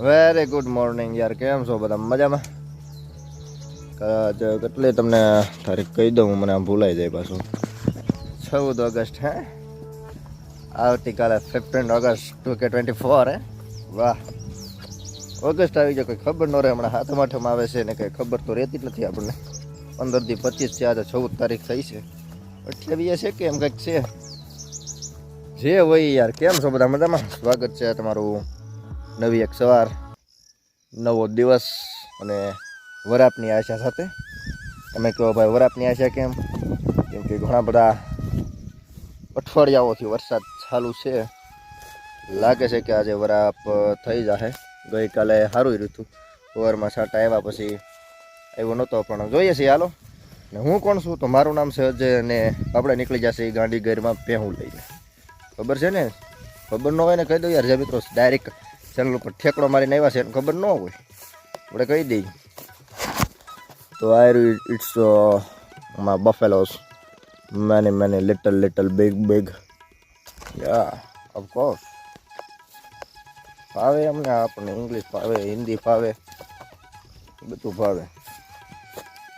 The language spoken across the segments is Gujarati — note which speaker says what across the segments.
Speaker 1: વેરી ગુડ મોર્નિંગ યાર. કેમ છો બધા? મજામાં? કેટલી તમને તારીખ કહી દઉં મને આમ ભૂલાઈ જાય પાછું. ચૌદ ઓગસ્ટ, હે? આવતીકાલે ફિફ્ટીન ઓગસ્ટ ટુ કે ટ્વેન્ટી ફોર હે? વાહ. ઓગસ્ટ આવી જાય કોઈ ખબર ન રહે, હમણાં હાથ આઠમ આવે છે ને કંઈ ખબર તો રહેતી જ નથી આપણને. પંદરથી પચીસ છે, આજે ચૌદ તારીખ થઈ છે. અઠ્યાવીસ છે કે એમ કંઈક છે? જે હોય યાર, કેમ છો બધા મજામાં? સ્વાગત છે તમારું નવી એક સવાર, નવો દિવસ અને વરાપની આશા સાથે. તમે કહો ભાઈ, વરાપની આશા કેમ? કેમ કે ઘણા બધા અઠવાડિયાઓથી વરસાદ ચાલુ છે. લાગે છે કે આજે વરાપ થઈ જશે ગઈકાલે સારું રહ્યું ઓવરમાં છાંટા આવ્યા પછી આવ્યો નહોતો, પણ જોઈએ છીએ હાલો. ને હું કોણ છું? તો મારું નામ છે અજય અને આપણે નીકળી જશે ગાંધીગીરમાં પહેવું લઈને. ખબર છે ને? ખબર ન હોય ને કહી દઉં યાર, જે મિત્રો ડાયરેક્ટ ચેનલ ઉપર ઠેકડો મારીને આવ્યા છે એને ખબર ન હોય. આપણે કહી દઈએ. તો આ ઇટ્સ મા buffaloes many many little little big big yeah of course ફાવે અમને આપણને ઇંગ્લિશ ફાવે, હિન્દી ફાવે, બધું ફાવે.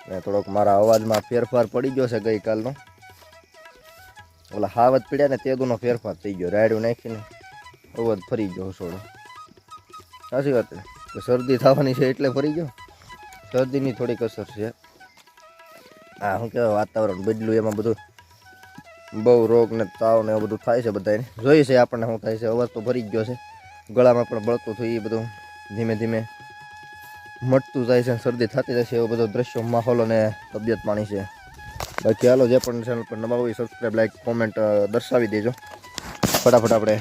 Speaker 1: ને થોડોક મારા અવાજમાં ફેરફાર પડી ગયો છે ગઈકાલનો. ઓલા હાવત પીડ્યા ને તેદુનો ફેરફાર થઈ ગયો, રાયડું નાખીને અવધ ફરી ગયો સોડો સાચી વાત છે શરદી થવાની છે એટલે ફરી ગયો? શરદીની થોડીક અસર છે. હા શું કહેવાય, વાતાવરણ બદલું એમાં બધું. બહુ રોગ ને તાવ ને એવું બધું થાય છે બધાને જોઈએ છે આપણને શું થાય છે, અવાજ તો ફરી ગયો છે. ગળામાં પણ બળતું થયું એ બધું. ધીમે ધીમે મટતું જાય છે શરદી થતી જાય છે એવો બધો દ્રશ્યો, માહોલ અને તબિયત પાણી છે. બાકી હાલો જે પણ ચેનલ પર નવા હોય સબસ્ક્રાઈબ લાઈક કોમેન્ટ દર્શાવી દેજો. ફટાફટ આપણે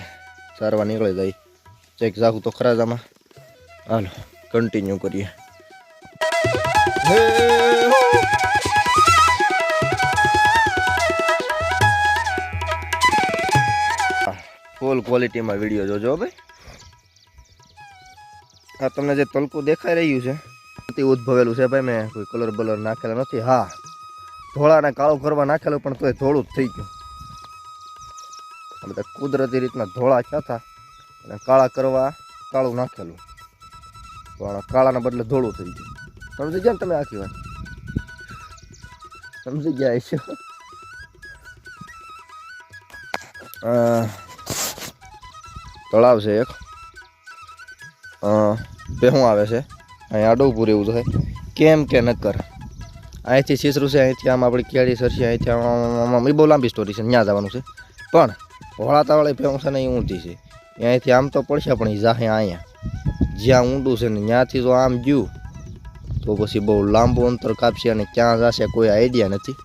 Speaker 1: સારવાર નીકળી જાય. ચેક જાગું તો ખરા જ આમાં હાલો કન્ટિન્યુ કરીએ ફૂલ ક્વોલિટીમાં વીડિયો જોજો ભાઈ. આ તમને જે તલકું દેખાઈ રહ્યું છે તે ઉદ્ભવેલું છે ભાઈ મેં કોઈ કલર બલર નાખેલા નથી. હા ધોળા અને કાળું કરવા નાખેલું, પણ તોય ધોળું જ થઈ ગયું. આ બધા કુદરતી રીતના ધોળા થયા અને કાળા કરવા કાળું નાખેલું. પણ કાળાના બદલે ધોળું થઈ ગયું. સમજી ગયા ને તમે આખી વાત? સમજી ગયા છો તળાવ છે એક. બેહું આવે છે. અહીંયા આડું એવું થાય કેમ કે નકર? અહીંથી સીસરું છે, અહીંથી આમ આપણી કેળી સરસી, અહીંથી આમ એ બહુ લાંબી સ્ટોરી છે ત્યાં જવાનું છે. પણ ભોળાતાવાળી ભેહું છે ને એ ઊંધી છે. અહીંથી આમ તો પડશે, પણ એ જાહે અહીંયા. જ્યાં ઊંડું છે ને ત્યાંથી તો આમ ગયું, તો પછી બહુ લાંબુ અંતર કાપશે અને ક્યાં જશે કોઈ આઈડિયા નથી.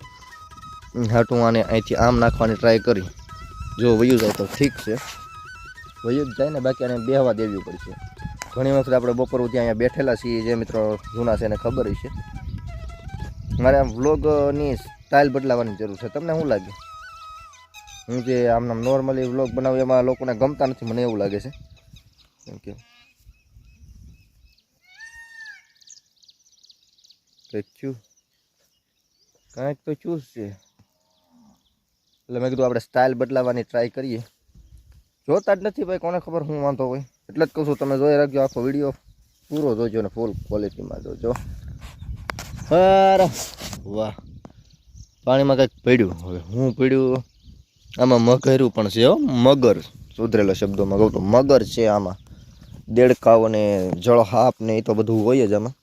Speaker 1: હાટું આને અહીંથી આમ નાખવાની ટ્રાય કરી. જો વયું જાય તો ઠીક છે. વયું જ જાય ને, બાકી આને બેહવા દેવી પડશે. ઘણી વખત આપણે બપોર સુધી અહીંયા બેઠેલા છીએ, જે મિત્રો જૂના છે એને ખબર છે મારે આમ વ્લોગની સ્ટાઇલ બદલાવાની જરૂર છે. તમને શું લાગે? હું જે આમ આમ નોર્મલી વ્લોગ બનાવું એમાં લોકોને ગમતા નથી, મને એવું લાગે છે. કેમ કે કંઈક કાંઈક તો ચૂસ છે. એટલે મેં કીધું આપણે સ્ટાઇલ બદલાવાની ટ્રાય કરીએ. જોતા જ નથી ભાઈ, કોને ખબર, હું વાંધો હોય. એટલે જ કહું છું, તમે જોઈ રાખજો, આખો વીડિયો પૂરો જોજો ને ફૂલ ક્વોલિટીમાં જોજો. અરે વાહ. પાણીમાં કંઈક પડ્યું. હવે હું પડ્યું? આમાં મગરું પણ છે મગર સુધરેલા શબ્દોમાં કહું તો મગર છે આમાં. દેડકાઓ ને જળહાપ ને એ તો બધું હોય જ આમાં.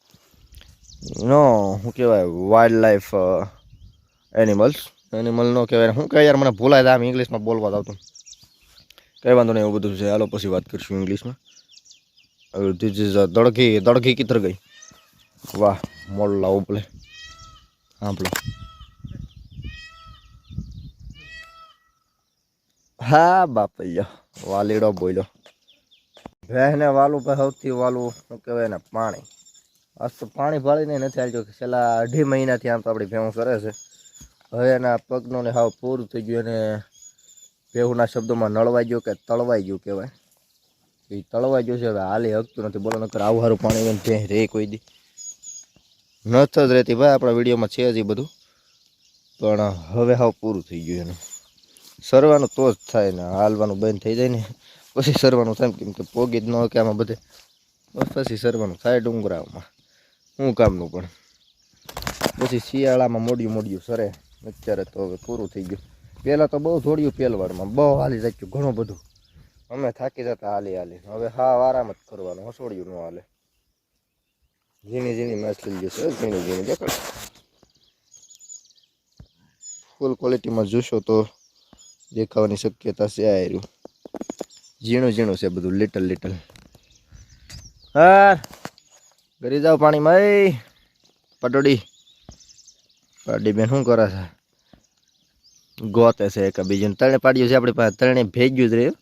Speaker 1: નો, શું કહેવાય? વાઇલ્ડ લાઈફ એનિમલ્સ એનિમલ નો કહેવાય. શું કહેવાય યાર? મને ભૂલાય આમ ઇંગ્લિશમાં બોલવા આવતું કંઈ વાંધો નહીં, એવું બધું છે. હાલો, પછી વાત કરીશું ઇંગ્લિશમાં. ધીસ ઇઝ દડઘી દડઘી કિતર ગઈ. વાહ. મોડલા ઉપલે સાંભળો હા, બાપૈયા. વાલીડો બોલ્યો. ભેંસને વાલું ભાઈ સૌથી વાલું, શું કહેવાય ને પાણી. આજ તો પાણી ભાળીને નથી આવજો છેલ્લા અઢી મહિનાથી આમ તો આપણી ભેહું કરે છે. હવે એના પગનું ને હાવ પૂરું થઈ ગયું અને ભેહુના શબ્દોમાં નળવાઈ ગયું કે તળવાઈ ગયું કહેવાય. એ તળવાઈ ગયું છે, હવે હાલી હકતું નથી. બોલો નકર આવું સારું પાણી રે કોઈ દી. નથી જ રહેતી ભાઈ, આપણા વિડીયોમાં છે હજી બધું. પણ હવે હાવ પૂરું થઈ ગયું એનું. સરવાનું તો જ થાય ને, હાલવાનું બંધ થઈ જાય ને. પછી સરવાનું થાય કેમ કે પોગી જ ન હોય કે આમાં બધે. પછી સરવાનું થાય ડુંગરામાં શું કામનું પણ. પછી શિયાળામાં મોડિયું મોડિયું સરે. અત્યારે તો હવે પૂરું થઈ ગયું. પહેલાં તો બહુ થોડ્યું પહેલવારમાં બહુ હાલી જાય ઘણું બધું. અમે થાકી જતા હાલી હાલી. હવે હા આરામ જ કરવાનું, હસોડિયું ન હાલે. ઝીણી ઝીણી માછલી જે છે ઝીણી ઝીણી ફૂલ ક્વોલિટીમાં જોશો તો દેખાવાની શક્યતા છે આ રહ્યું ઝીણું ઝીણું છે બધું લિટલ લિટલ હા ઘરે જાઓ પાણીમાં, એ. પટોડી. પાડી બેન શું કરે છે? ગોતે છે એક બીજું તણે પાડ્યું છે આપણી પાસે તણે ભેગ્યું જ રહ્યું.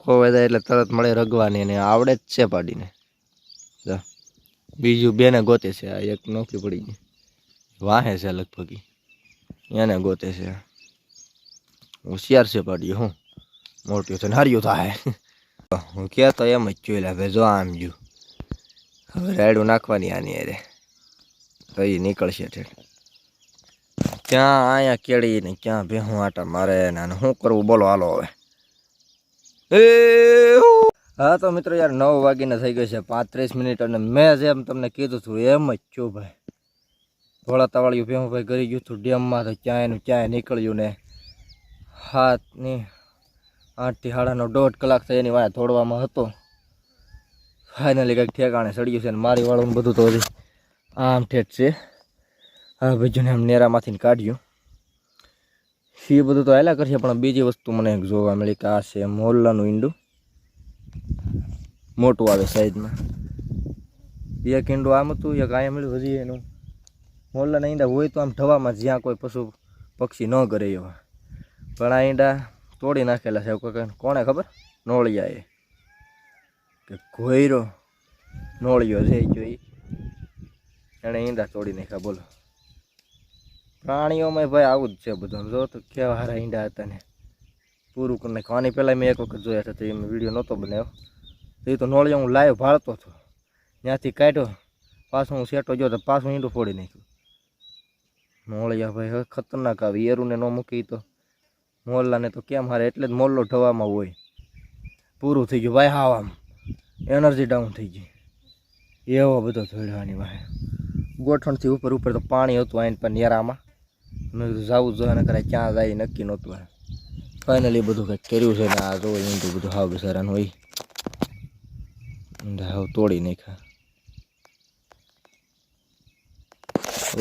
Speaker 1: ખોવાઈ જાય એટલે તરત મળે રગવાની અને આવડે જ છે પાડીને. જો. બીજું બેને ગોતે છે, આ એક નોખી પડી ગઈ. વાહે છે લગભગ એને ગોતે છે. હોશિયાર છે પાડ્યું હું. મોટ્યું છે ને હાર્યું થાય. હું કહેતો એમ જ જોઈ લે જો આમ જો. હવે રાયડું નાખવાની આની અરે તો એ નીકળશે ઠેઠ. ક્યાં અહીંયા કેળી ને ક્યાં ભેહું આટા મારે ને શું કરવું? બોલો, હાલો હવે. એ. હા, તો મિત્રો યાર નવ વાગીને થઈ ગઈ છે, પાંત્રીસ મિનિટ અને મેં જેમ તમને કીધું હતું એમ જ છું ભાઈ. થોડા તવાળિયું ભેહું ભાઈ કરી ગયું હતું, ડેમમાં તો ક્યાંય એનું ક્યાંય નીકળ્યું ને હાથની આઠથી સાડાનો દોઢ કલાક થઈ એની વાયા તોડવામાં હતો. ફાઇનલી કંઈક ઠેકાણે સડ્યું છે ને મારી વાળું બધું તો હજી આમ ઠેઠ છે. હા બીજું એમ નેરામાંથી કાઢ્યું. એ બધું તો આયલા કરશે, પણ બીજી વસ્તુ મને જોવા મળી કે આ છે મોરલાનું ઈંડું. મોટું આવે સાઈઝમાં એક ઈંડું આમ હતું, એક અહીંયા મળ્યું, હજી એનું મોરલાના ઈંડા હોય તો આમ ઢવામાં જ્યાં કોઈ પશુ પક્ષી ન કરે એવા. પણ આ ઈંડા તોડી નાખેલા છે કોણે ખબર? નોળિયાએ. કે ઘોયરો નોળિયો છે જોઈ. એણે ઈંડા તોડી નાખ્યા, બોલો. પ્રાણીઓમાં ભાઈ આવું જ છે બધું. જો તો કેવા હારા ઈંડા હતા ને. પૂરું કરી નાખ્યું આની પહેલાં મેં એક વખત જોયા હતા, તો એમ વીડિયો નહોતો બનાવ્યો. એ તો નોળિયો હું લાઈવ ભાળતો હતો. ત્યાંથી કાઢ્યો, પાછું હું સેટો ગયો તો પાછું ઈંડું ફોડી નાખ્યું. નોળિયા ભાઈ, હવે ખતરનાક આવે, એરુને ન મૂકી તો. મોલ્લાને તો કેમ હારે, એટલે જ મોલ્લો ઢવામાં હોય. પૂરું થઈ ગયું ભાઈ હાવ આમ. એનર્જી ડાઉન થઈ ગઈ. એવો બધો ધોળવાની ભાઈ ગોઠણથી ઉપર ઉપર તો પાણી હતું આઈન પણ નેરામાં મેં કીધું જવું જોઈએ ને કરે ક્યાં જાય નક્કી નહોતું ફાઇનલી બધું કંઈક કર્યું છે ને આ જો ઈંડું બધું હાવ બિચારાનું હોય. ઈંડા હાવ તોડી નાખ્યા.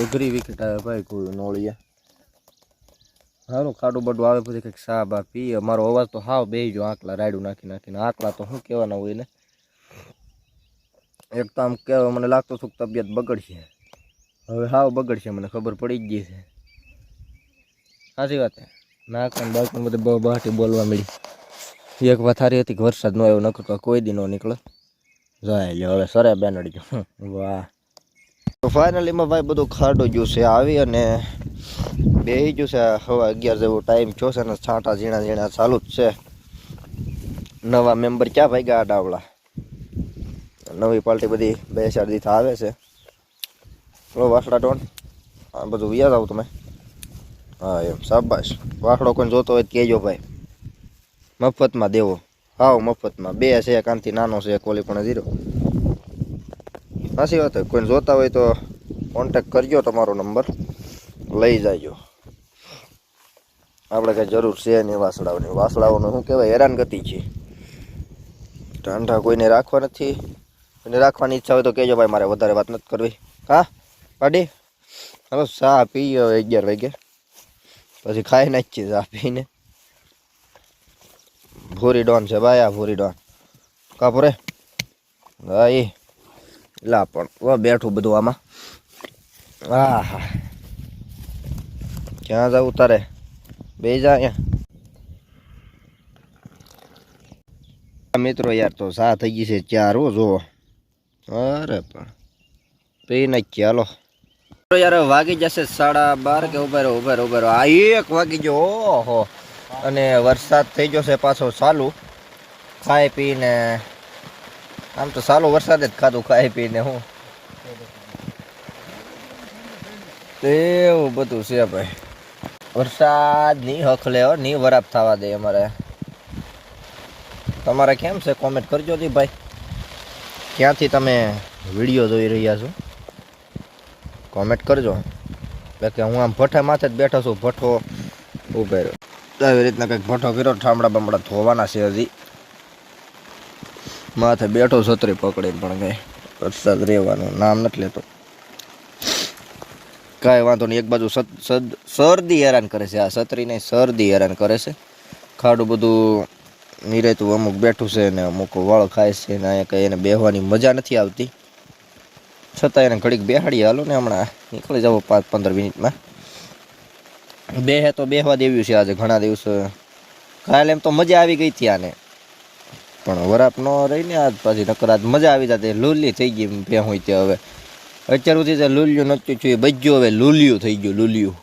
Speaker 1: ઓગરી વિકેટ આવે ભાઈ કોઈ નોળિયા સારું ખાડું બાડું આવે પછી કંઈક સા બા પીએ. મારો અવાજ તો હાવ બે જો આકલા રાયડું નાખી નાખીને. આંકલા તો શું કહેવાના હોય ને? એક તો આમ કહેવાય, મને લાગતું હતું તબિયત બગડશે. હવે હાવ બગડશે, મને ખબર પડી જ ગઈ છે. સાચી વાત છે નાકણ બાકણ બધે બહુ બહાટી બોલવા મળી. એક વાત હતી વરસાદ ન આવ્યો, નકર કોઈ દી ન નીકળે. જાય લ્યો, હવે સરે બેનડી ગયો વાહ. તો ફાઇનલીમાં ભાઈ બધું ખાડો ગયું છે, આવી અને બે ગયું છે, હવે અગિયાર જેવો ટાઈમ થયો છે ને છાંટા ઝીણા ઝીણા ચાલુ જ છે. નવા મેમ્બર ક્યાં ભાઈ ગયા ડાવડા? નવી પાર્ટી બધી બે ચાર દિવસ આવે છે. વાસડા ટોન. આ બધું વ્યાજ આવું તમે. હા, એમ. શાબાશ. વાસડો કોઈ જોતો હોય કહેજો ભાઈ. મફતમાં દેવો. હાવ મફતમાં. બે છે કાંતિ નાનો છે કોલી પણ ઝીરો. સાચી વાત હોય. કોઈને જોતા હોય તો કોન્ટેક કરજો તમારો નંબર. લઈ જાયજો આપણે કઈ જરૂર છે નહીં વાસળાઓની વાસળાઓનું શું કહેવાય? હેરાનગતિ છે. ઠંડા કોઈને રાખવા નથી. કોઈને રાખવાની ઈચ્છા હોય તો કહેજો ભાઈ, મારે વધારે વાત નથી કરવી. હા? પાડી? હલો સા હવે અગિયાર વાગે પછી ખાઈ નાખીએ ચા પીને. ભૂરી ડોન છે ભાઈ આ ભૂરી ડોન કાપુરે હા એ લા પણ બેઠું બધું આમાં. હા હા ક્યાં જવું તારે? બે જા અહીંયા. મિત્રો યાર તો સા થઈ ગઈ છે ચાર, હો, જુઓ. અરે પણ. પી નાખીએ, હાલો. યાર વાગી જશે સાડા બાર કે ઉભેરો ઉભેરો ઉભેરો. આ એક વાગી ગયો, ઓહો. અને વરસાદ થઈ છે પાછો ચાલુ. ખાઈ પીને, આમ તો સાલો વરસાદ જ ખાધું, ખાઈ પીને હું. એવું બધું છે ભાઈ. વરસાદની હખલે ની વરાપ થવા દે અમારે. તમારે કેમ છે? કોમેન્ટ કરજો જી ભાઈ. ક્યાંથી તમે વીડિયો જોઈ રહ્યા છો? કોમેન્ટ કરજો. કે હું આમ ભઠ્ઠા માથે જ બેઠો છું, ભઠ્ઠો ઉભે આવી રીતના કંઈક ભઠ્ઠો ફેરો ઠામડા બમડા ધોવાના છે હજી. માથે બેઠો છત્રી પકડીને પણ કંઈ વરસાદ રહેવાનું નામ નથી લેતો. કાંઈ વાંધો નહીં, એક બાજુ શરદી હેરાન કરે છે. આ છત્રી નહીં શરદી હેરાન કરે છે. ખાડું બધું નિરેતું અમુક બેઠું છે ને અમુક વળ ખાય છે ને અહીંયા કંઈ એને બેહવાની મજા નથી આવતી. છતાં એને ઘડીક બેહાડી હાલો ને હમણાં. નીકળી જાવ પાંચ પંદર મિનિટમાં. બેહે તો બેહવા દેવ્યું છે આજે ઘણા દિવસો. કાલે એમ તો મજા આવી ગઈ હતી આને. પણ વરાપ ન રહીને આજ પાછી, નકર આજ મજા આવી જતી. લૂલી થઈ ગઈ બે હોય તે હવે. અત્યાર સુધી જે લૂલ્યું નહોતું થયું એ બજ્યું હવે લૂલિયું થઈ ગયું, લૂલિયું.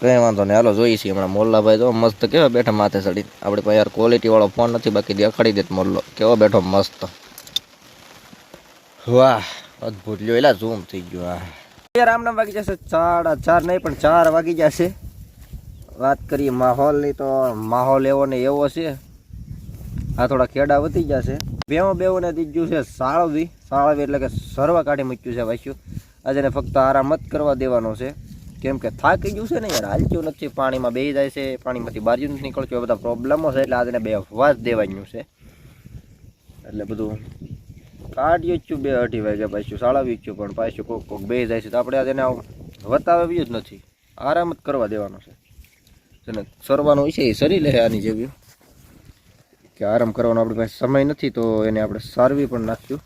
Speaker 1: કંઈ વાંધો નહીં. હાલો, જોઈએ છીએ હમણાં મોલ્લાભાઈ તો મસ્ત કેવા બેઠા માથે ચડી આપણે પાસે યાર ક્વોલિટીવાળો ફોન નથી, બાકી દેખાડી દેત મોલ્લો. કેવો બેઠો મસ્ત. વાહ, અદભુત. લ્યો, એલા ઝૂમ થઈ ગયો આ રામ નામ વાગી જશે. સાડા ચાર નહીં, પણ ચાર વાગી જશે. વાત કરીએ માહોલની, તો માહોલ એવો ને એવો છે. આ થોડા ખેડા વધી જશે. બેવો ને દીધું છે સાળવી. સાળવી એટલે કે સર્વ કાઢી મૂક્યું છે વાસ્યું. આજે ફક્ત આરામ જ કરવા દેવાનો છે. કેમ કે થાકી ગયું છે ને યાર, હાલતું નથી. પાણીમાં બેસી જાય છે, પાણીમાંથી બહાર નથી નીકળતું. બધા પ્રોબ્લેમો છે, એટલે આજે બે વાસ દેવાનું છે. એટલે બધું કાઢ્યું જ છું બે અઢી વાગ્યા પાછું શાળા જ છું, પણ પાછું કોક કોક બે જાય છે. તો આપણે એને આમ વતાવ્યું જ નથી. આરામ જ કરવા દેવાનો છે. જેને સરવાનું છે એ સરી લે આની જેવી. કે આરામ કરવાનો આપણી પાસે સમય નથી, તો એને આપણે સારવી પણ નાખ્યું.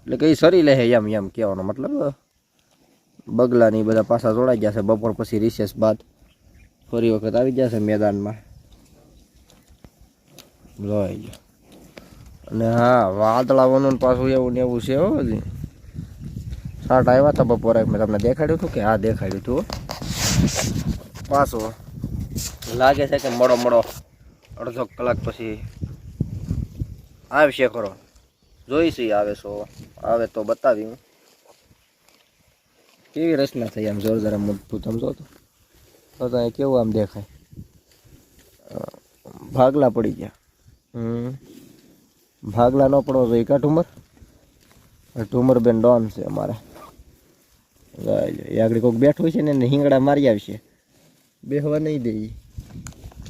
Speaker 1: એટલે કે એ સરી લે એમ એમ કહેવાનો મતલબ. બગલાની બધા પાસા જોડાઈ ગયા છે, બપોર પછી રિસેસ બાદ. ફરી વખત આવી ગયા છે મેદાનમાં. જોઈ ગયો. અને હા વાદળાવાનું પાછું એવું ને એવું છે હો હજી. સાટ આવ્યા હતા બપોરે, મેં તમને દેખાડ્યું હતું કે હા, દેખાડ્યું હતું પાછો. લાગે છે કે મોડો મોડો અડધો કલાક પછી આવશે ખરો. જોઈશી આવે છો આવે તો બતાવી હું. કેવી રચના થઈ આમ જોરદાર મજબૂત આમ જો તો. કેવું આમ દેખાય. ભાગલા પડી ગયા. હમ. ભાગલા ન રેકા ઠુમર બેન ડોન છે અમારે. આગળ કોઈક બેઠું છે ને હિંગડા મારી આવશે. બેહવા નહીં દે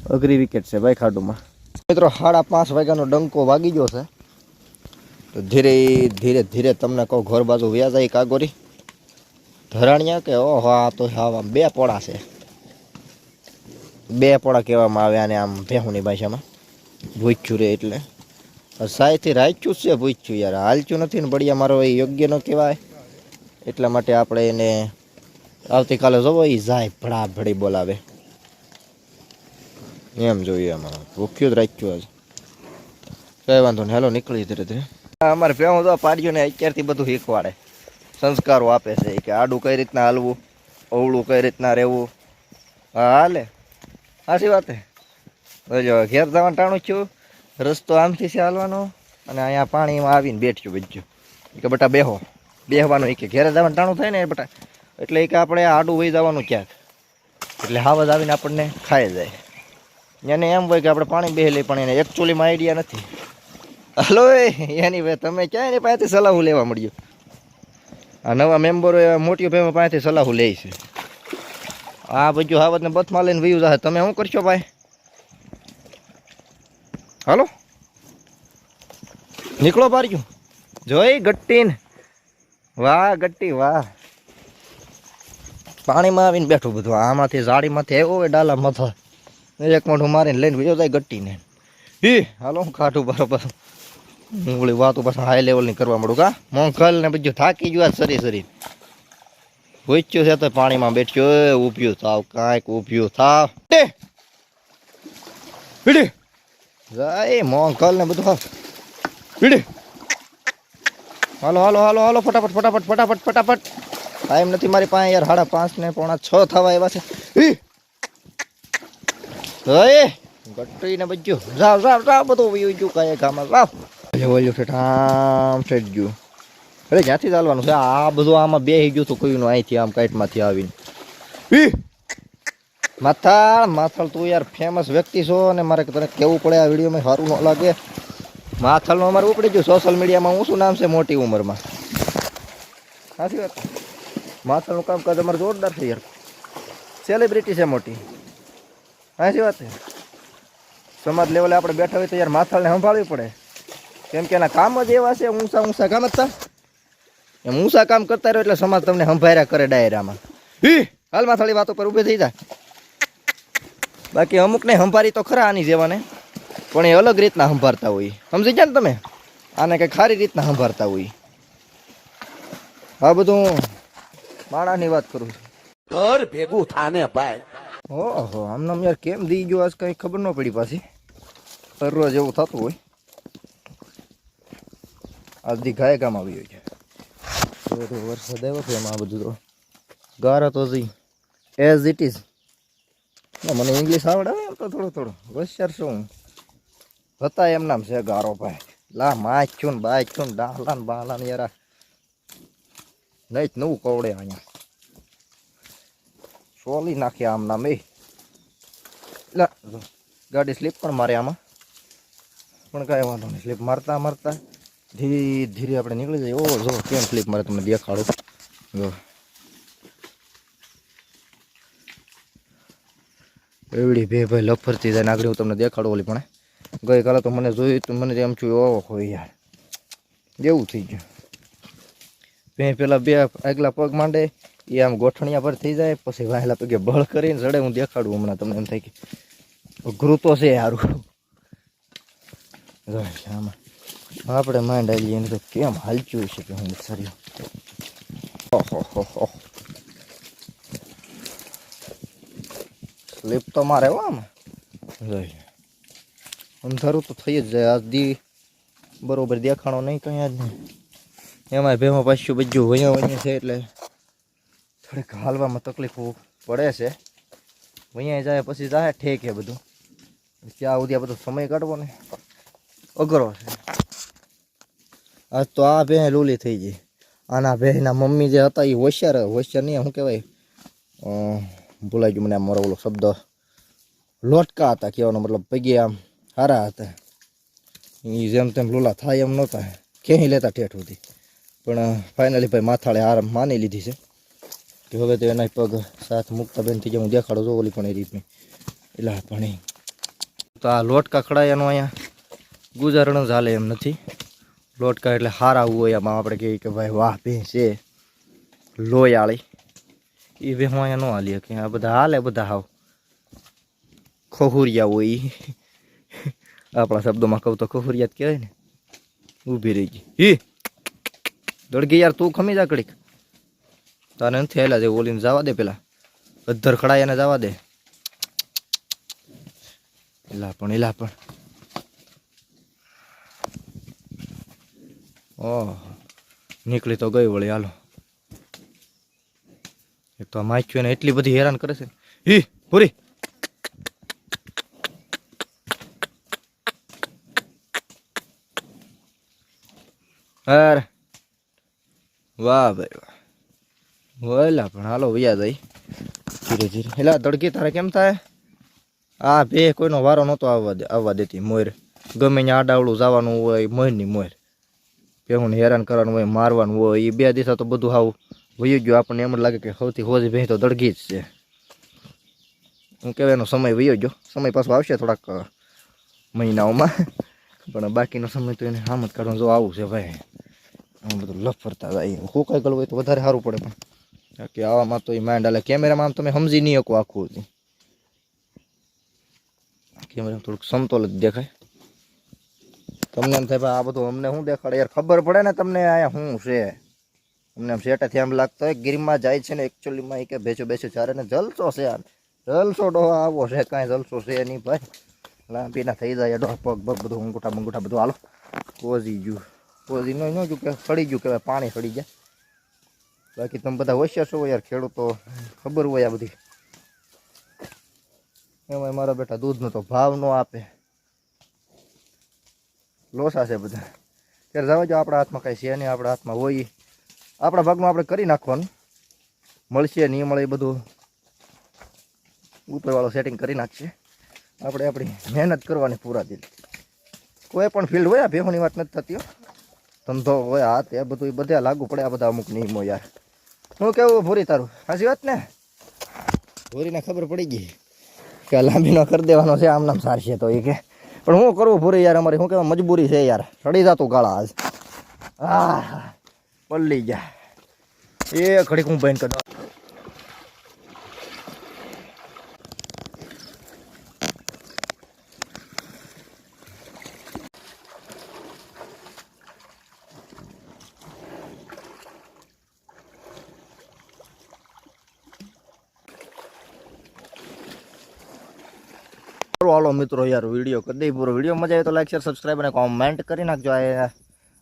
Speaker 1: અઘરી વિકેટ છે ભાઈ ખાડુમાં. મિત્રો, સાડા પાંચ વાગ્યાનો ડંકો વાગી ગયો છે. તો ધીરે ધીરે ધીરે તમને કહું, ઘર બાજુ વ્યાજ આવી કાગોરી ધરાણિયા કે, ઓહો, આ તો હા બે પોળા છે. બે પોળા કહેવામાં આવે અને આમ ભેહુની ભાષામાં. ભૂચ્યું રે એટલે. સાયથી રાખ્યું છે પૂછ્યું યાર. હાલચું નથી ને બળિયા મારો એ યોગ્ય ન કહેવાય. એટલા માટે આપણે એને આવતીકાલે જોવો એ જાય ભડા ભડી બોલાવે. એમ જોઈએ અમારે. ભૂખ્યું જ રાખ્યું હશે કઈ વાંધો નહીં. હાલો નીકળી ધીરે ધીરે. અમારે ભેહું તો પાડ્યું ને અત્યારથી બધું શીખવાડે. સંસ્કારો આપે છે કે આડું કઈ રીતના હાલવું, અવળું કઈ રીતના રહેવું. હા, હાલે. સાચી વાત. હે ઘેર જવાનું ટાણું છું. રસ્તો આમથી છે હાલવાનો અને અહીંયા પાણીમાં આવીને બેઠ્યું બેઠ્યું કે બટા બેહો. બેહવાનું એ કે ઘેરે જવાનું ટાણું થાય ને બટા. એટલે કે આપણે આડું વહી જવાનું ક્યાંક. એટલે હાવજ આવીને આપણને ખાઈ જાય. એને એમ હોય કે આપણે પાણી બેહી લઈએ, પણ એને એકચ્યુઅલીમાં આઈડિયા નથી. હલો એની ભાઈ, તમે ક્યાં એની પાસેથી સલાહ લેવા મળ્યું? આ નવા મેમ્બરો એવા મોટી ભાઈ પાસેથી સલાહ લે છે. આ બધું હાવતને બથમાં લઈને વયું જશે તમે શું કરશો ભાઈ? હાલો. નીકળો પાર્યું જોઈ ગટ્ટીન. વાહ, ગટ્ટી, વાહ. પાણીમાં આવીને બેઠું બધું. આમાંથી ઝાડીમાંથી આવ્યો હોય ડાલા મથા એક મોઢું મારીને લઈને બીજો જાય ગટ્ટીને. હી હાલો, હું કાઢું બરોબર. હું ઓલી વાતો પાછા હાઈ લેવલની કરવા મળું કા? મોંઘલ ને બધું થાકી ગયું આ સરી સરી પૂછ્યું છે તો પાણીમાં બેઠ્યો. ઉભ્યું થાવ, કાંઈક ઊભ્યું થાવ. પીડી જાય મોંઘલ ને બધું પીડી હાલો હાલો હાલો હાલો, ફટાફટ ફટાફટ ફટાફટ ફટાફટ. ટાઈમ નથી મારી પાસે યાર, સાડા પાંચ ને પોણા છ થવા એવા છે! હે ગટ્ટી ને બધું. જાવ જાવ જાવ, બધું વયું ગયું કાંઈ ગામમાં. જાવ. ઓલું છે ઠામ ફેટ ગયું. અરે જ્યાંથી ચાલવાનું? છે આ બધું આમાં બે ગયું હતું, કોઈનું અહીંથી આમ કાઈટમાંથી આવીને. ઈ! માથાળ. માથાળ તું યાર ફેમસ વ્યક્તિ છો અને મારે તને કેવું પડે આ વિડીયોમાં સારું ન લાગે. માથાળનું અમારે ઉપડી ગયું. સોશિયલ મીડિયામાં હું શું નામ છે મોટી ઉંમરમાં? સાચી વાત? માથાળનું કામકાજ અમારે જોરદાર છે યાર. સેલિબ્રિટી છે મોટી. સાચી વાત? છે સમાજ લેવલે આપણે બેઠા હોય તો યાર માથાળને સંભાળવી પડે. કેમ કે એના કામ જ એવા છે, ઊંચા ઊંચા કામ જ એમ ઊંચા કામ કરતા રહ્યો એટલે સમાજ તમને સંભાળ્યા કરે ડાયરામાં. હાલ માથાળી વાતો પર ઊભી થઈ જાય બાકી અમુકને સંભારી તો ખરા આની જેવાને પણ એ અલગ રીતના સંભાળતા હોય. સમજી ગયા ને તમે? આને કંઈક સારી રીતના સંભાળતા હોય. આ બધું માણાની વાત કરું છું.
Speaker 2: ઘર ભેગું થાને ભાઈ.
Speaker 1: ઓહો આમને યાર કેમ દી ગયો? આજ કંઈ ખબર ન પડી પાછી. દરરોજ એવું થતું હોય. આજ દી ગાય કામ આવી હોય છે. વરસાદ આવ્યો છે એમાં આ બધું તો. ગારા તો જઈ એઝ ઇટ ઇઝ મને ઇંગ્લિશ આવડે એમ તો થોડું થોડું. હોશિયાર હું. હતા એમ નામ છે ગારો ભાઈ. લા માચ છું ને બાય છું ને ડાહલા ને બાહલા ને યાર. નહીં જ નવું કવડે અહીંયા. સોલી નાખ્યા આમ નામ એ. લા, ગાડી સ્લીપ પણ મારે આમાં. પણ કાંઈ વાંધો નહીં સ્લીપ મારતા મારતા ધીરે ધીરે આપણે નીકળી જઈએ. ઓ જો, કેમ સ્લીપ મારે તમને દેખાડું. જો. એવડી બે ભાઈ લફરતી જાય નાગરી હું તમને દેખાડું ઓલી પણ ગઈકાલે તો મને જોયું તો, મને એમ છું ઓહો હોય યાર. એવું થઈ ગયું. બે પેલા બે આગલા પગ માંડે એ આમ ગોઠણિયા પર થઈ જાય, પછી વાહેલા પગે બળ કરીને ચડે હું દેખાડું હમણાં તમને એમ થાય કે, અઘરું તો છે સારું આમાં, આપણે માંડ આવીએ તો કેમ હાલચ્યું છે કે હું વિચાર્યું. ઓહો સ્લીપ તો મારે હો આમાં. અંધારું તો થઈ જ જાય. આજ દી બરોબર દેખાણો નહીં કંઈ જ નહીં. એમાં ભેમાં પાછું બધું વયા વયા છે એટલે થોડીક હાલવામાં તકલીફ પડે છે. વયા જાય પછી જાય ઠેકે બધું. ત્યાં સુધી આ બધો સમય કાઢવો ને અઘરો છે. આજ તો આ ભેં લૂલી થઈ ગઈ. આના ભેંના મમ્મી જે હતા એ હોશિયાર હોશિયાર નહીં શું કહેવાય? ભૂલાઈ ગયું મને મારો ઓલો શબ્દ લોટકા હતા કહેવાનો મતલબ પગે આમ સારા હતા એ જેમ તેમ લોલા થાય એમ નહોતા ક્યાંય લેતા ઠેઠ સુધી પણ ફાઇનલી ભાઈ માથાળે હાર માની લીધી છે કે હવે તો એના પગ સાથ મૂકતા બેન થઈ જાય હું દેખાડો છું ઓલી પણ એ રીતની એટલે પણ તો આ લોટકા ખડાયાનું અહીંયા ગુજારણ જ હાલે એમ નથી લોટકા એટલે હારા હોય આમાં આપણે કહીએ કે ભાઈ વાહ ભે છે લોયાળી એ અહીંયા ન હાલી કે આ બધા હાલે, બધા હાવ. ખોહુરિયા હોય. આપણા શબ્દોમાં કહું તો ખોહુરિયા જ કહેવાય ને. ઊભી રહી ગઈ. હી! દોડગી યાર, તું ખમી જા કડીક તારે નથી હેલા જે ઓલીને જવા દે પેલા. અધ્ધર ખડાયાને જવા દે. એલા પણ એલા પણ. ઓહ. નીકળી તો ગઈ વળી, હાલો. એક તો આ એટલી બધી હેરાન કરે છે. હી પૂરી વાહ ભાઈ વાહ. પણ હાલો વૈયા જાય. ધીરે ધીરે. એલા તડકી તારે કેમ થાય? આ બે કોઈનો વારો નહોતો આવવા દે આવવા દેતી, મોર. ગમે ત્યાં આડાવડું જવાનું હોય, મોરની મોર. પેહું હેરાન કરવાનું હોય, મારવાનું હોય એ બે દિવસ તો બધું હાવ વયું ગયો, આપણને એમ જ લાગે કે સૌથી હોજ ભેં તો દળગી જ છે. હું કહેવાય એનો સમય વયો ગયો. સમય પાછો આવશે થોડાક મહિનાઓમાં. પણ બાકીનો સમય તો એને આમ જ કાઢવાનું જો આવું છે ભાઈ. આમ બધું લફરતા જાય. હુકાઈ ગયેલું હોય તો વધારે સારું પડે પણ. બાકી આવામાં તો એ માઇન્ડ હાલે. કેમેરામાં આમ તમે સમજી નહીં શકો આખું. કેમેરામાં થોડુંક સમતોલ જ દેખાય. તમને એમ થાય, ભાઈ, આ બધું અમને શું દેખાડે? યાર ખબર પડે ને તમને અહીંયા શું છે. અમને સેટાથી એમ લાગતો હોય, ગીરમાં જાય છે ને એકચ્યુઅલીમાં એ કે બેસો બેસો ચારે ને જલસો છે આ જલસો ડો આવો છે, કાંઈ જલસો છે નહીં ભાઈ. લાંબીના થઈ જાય ડો પગ પગ બધું, અંગૂઠા બંગૂઠા બધું. હાલો. કોઝી ગયું. કોઝી ન ન કે સડી ગયું કે પાણી સડી જાય. બાકી તમે બધા હોશિયાર છો યાર, ખેડૂતો. ખબર હોય આ બધી. એમાં મારા બેટા દૂધનો તો ભાવ ન આપે. લોસા છે બધા. ત્યારે જવા જો આપણા હાથમાં કાંઈ છે નહીં, આપણા હાથમાં હોય. આપણા ભાગનું આપણે કરી નાખવાનું. મળશે, નહીં મળે એ બધું ઉપરવાળો સેટિંગ કરી નાખશે. આપણે આપણી મહેનત કરવાની પૂરા દિલ કોઈ પણ ફિલ્ડ હોય ભેહોની વાત નથી થતી હો. ધંધો હોય, આ તે બધું એ બધા લાગુ પડે, આ બધા અમુક નિયમો યાર. હું કેવું ભૂરી તારું? સાચી વાત ને? ભૂરીને ખબર પડી ગઈ કે લાંબીનો કરી દેવાનો છે આમ નામ સારશે તો એ કે. પણ હું કરવું ભૂરી યાર, અમારી શું કહેવાય, મજબૂરી છે યાર. સડી જતું ગાળા આજ. આ પલ્લી જા એ ઘડીક હું બંધ કરી. હાલો મિત્રો યાર, વીડિયો કદી પૂરો. વીડિયો મજા આવે તો લાઈક શેર સબસ્ક્રાઈબ અને કોમેન્ટ કરી નાખજો. આ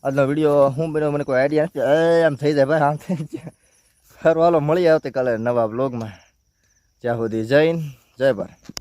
Speaker 1: આજનો વીડિયો હું બન્યો મને કોઈ આઈડિયા નથી. આમ થઈ જાય ભાઈ, આમ થઈ જાય. સારું, હાલો મળીએ આવતીકાલે નવા બ્લોગમાં જ્યાં સુધી જૈન જય ભારત.